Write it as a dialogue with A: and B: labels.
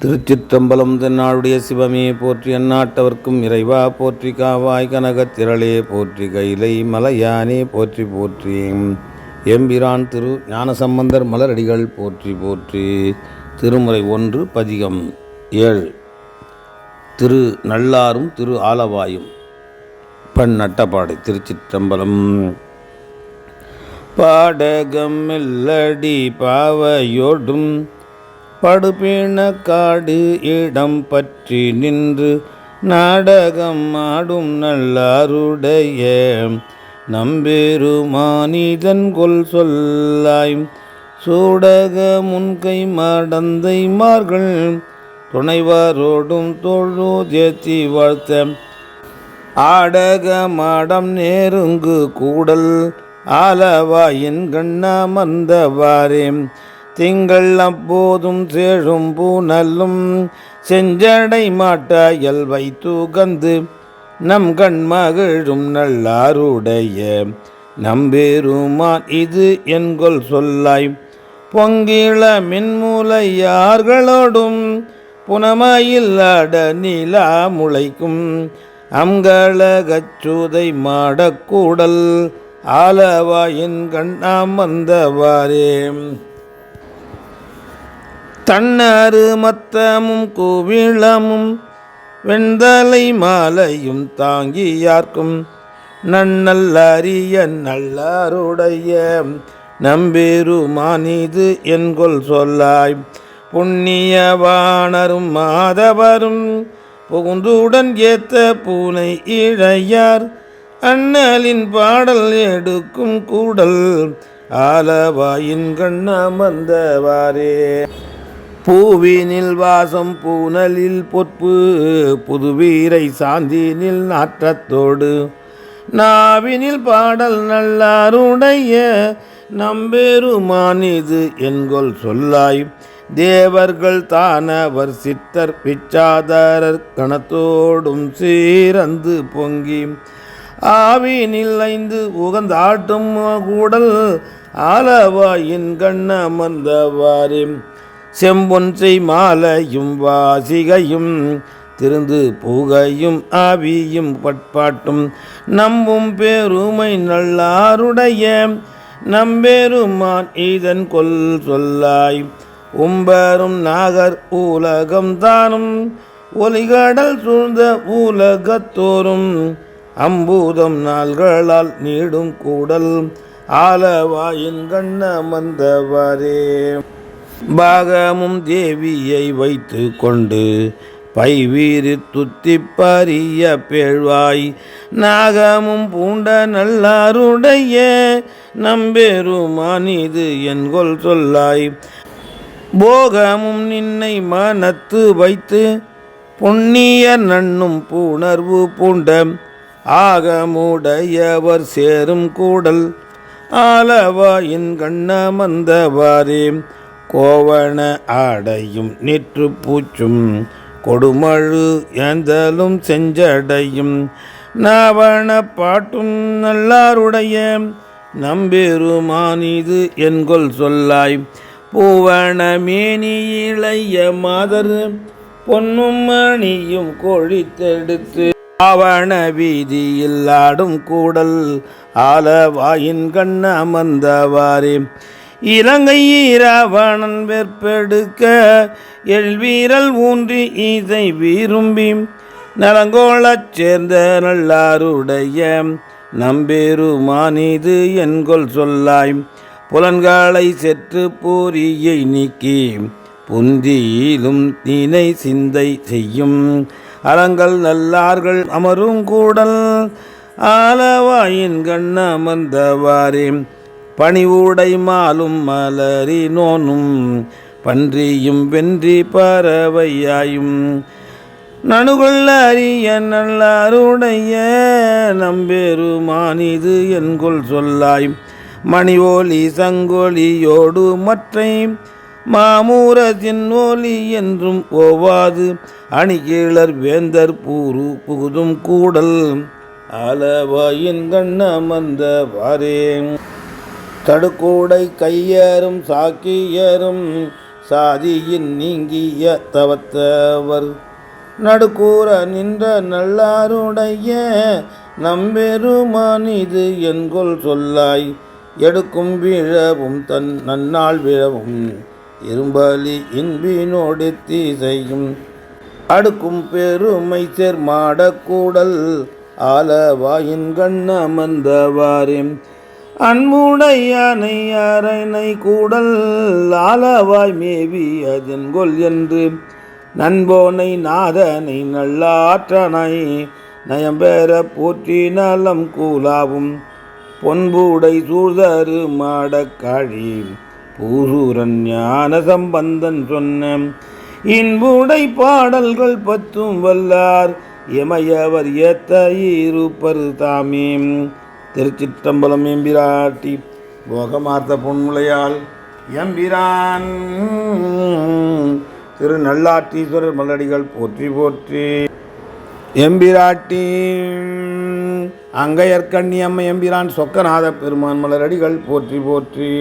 A: திருச்சிற்றம்பலம் தென்னாளுடைய சிவமே போற்றி அந்நாட்டவர்க்கும் இறைவா போற்றி காவாய் கனகத் திரளே போற்றி கைலை மலையானே போற்றி போற்றி. எம்பிரான் திரு ஞானசம்பந்தர் மலரடிகள் போற்றி போற்றி. திருமுறை ஒன்று பதிகம் ஏழு. திரு நல்லாரும் திரு ஆலவாயும். பண் நட்டப்பாடை திருச்சிற்றம்பலம். பாடகம் மெல்லடி பாவையோடும் படுபீண காடு இடம் பற்றி நின்று நாடகம் ஆடும் நல்லாருடைய நம்பெருமானிதன் கொல் சொல்லாய். சூடக முன்கை மடந்தை மார்கள் துணைவரோடும் தொழுதேத்தி வாழ்த்த. ஆடக மாடம் நேருங்கு கூடல் ஆலவாயின் கண்ணாமந்தவாரே திங்கள் அப்போதும் சேழும் பூநல்லும் செஞ்சடை மாட்டாயல் வைத்துகந்து நம் கண் மகிழும் நல்லாருடைய நம்பெருமான் இது என்கொல் சொல்லாய். பொங்கிள மின்மூலையார்களோடும் புனமையில் நீலா நிலா முளைக்கும். அம்களகச்சுதை மாடக்கூடல் ஆலவாயின் கண்ணாம் வந்தவாரே தன்னரு மத்தமும் கோவிளமும் வெண்தலை மாலையும் தாங்கியார்க்கும் நன்னல்லறிய நல்லாருடைய நம்பெருமானிது என்கொல் சொல்லாய். புண்ணியவாணரும் மாதவரும் புகுந்துடன் ஏத்த பூனை இழையார். அண்ணலின் பாடல் எடுக்கும் கூடல் ஆலவாயின் கண்ணமர்ந்தவாரே பூவினில் வாசம் பூனலில் பொற்பு புதுவீரை சாந்தினில் நாற்றத்தோடு. நாவினில் பாடல் நல்லாருடைய நம்பெருமானிது என்கொல் சொல்லாய். தேவர்கள் தானவர் சித்தர் பிச்சாதாரர் கணத்தோடும் சீரந்து பொங்கி. ஆவினில் ஐந்து உகந்தாட்டும் கூடல் ஆலவாயின் கண்ணமர்ந்தவாரின் செம்பொன்சை மாலையும் வாசிகையும் திருந்து புகையும் ஆவியும் பட்பாட்டும். நம்பும் பெருமை நல்லாருடைய நம்பெருமான் இதன் கொல் சொல்லாய். உம்பரும் நாகர் உலகம் தானும் ஒலிகடல் சூழ்ந்த உலகத்தோறும் அம்பூதம் நாள்களால் நீடும் கூடல் ஆலவாயின் கண்ணமந்தவரே பாகமும் தேவியை வைத்து கொண்டு பைவீறு துத்தி பரிய பேழ்வாய். நாகமும் பூண்ட நல்லாருடைய நம்பெருமானிது என்கொள் சொல்லாய். போகமும் நின்னை மனத்து வைத்து புண்ணிய நன்னும் புணர்வு பூண்ட ஆகமுடையவர் சேரும் கூடல். ஆலவாயின் கண்ணமந்தவாரே கோவண ஆடையும் நெற்று பூச்சும் கொடுமழு ஏந்தலும் செஞ்சடையும். நாவண பாட்டும் நல்லாருடைய நம்பெருமானிது என்கொல் சொல்லாய். பூவண மேனி இளைய மாதர் பொன்னும் மணியும் கொழித்தெடுத்து. ஆவண வீதியில் ஆடும் கூடல் ஆலவாயின் கண்ணமந்தவாரே இலங்கை ஈராவணன் வெற்பெடுக்க எழ்வீரல் ஊன்றி இதை விரும்பி நலங்கோளச் சேர்ந்த நல்லாருடைய நம்பெருமானிது என்கொல் சொல்லாய் புலன்காலை செற்று பூரியை நீக்கி புந்தியிலும் தினை சிந்தை செய்யும் அலங்கள் நல்லார்கள் அமரும் கூடல் ஆலவாயின் கண்ணமர்ந்தவாரே பணிவுடை மாலும் மலரி நோனும் பன்றியும் வென்றி பறவையாயும். நனுகொள்ள அறிய நல்லாருடைய நம்பெருமானிது என்கொள் சொல்லாய். மணி ஒலி சங்கொலியோடு மற்றை மாமூரத்தின் ஓலி என்றும் ஓவாது அணிகீழர் வேந்தர் பூரு புகுதும் கூடல் அளவாயின் கண்ணமந்த வாரே. தடுக்கூடை கையேறும் சாக்கியரும் சாதியின் நீங்கிய தவத்தவர். நடுக்கூற நின்ற நல்லாருடைய நம்பெருமான் இது என்கொள் சொல்லாய். எடுக்கும் விழவும் தன் நன்னால் விழவும் இரும்பலி இன்பினோடு தீசையும். அடுக்கும் பெருமை சேர்மாடக்கூடல் ஆலவாயின் கண்ணமர்ந்தவாறே. அன்புடையானை அரணை கூடல் ஆலவாய் மேவி அதென்கொல் என்று. நண்போனை நாதனை நல்லாற்றனை நயம்பெற போற்றி நலம் கூலாவும். பொன்புடை சூழ்தரு மாடக்காழி பூசூரன் ஞான சம்பந்தன் சொன்ன. இன்புடை பாடல்கள் பத்தும் வல்லார் எமையவர் ஏத்த இருப்பரு தாமே திருச்சிற்றம்பலம் எம்பிராட்டி போகமார்த்த பொன்முளையால் எம்பிரான். திரு நல்லாற்றீஸ்வரர் மலடிகள் போற்றி போற்றி. எம்பிராட்டி அங்கையர்கண்ணியம்மை எம்பிரான் சொக்கநாத பெருமான் மலரடிகள் போற்றி போற்றி.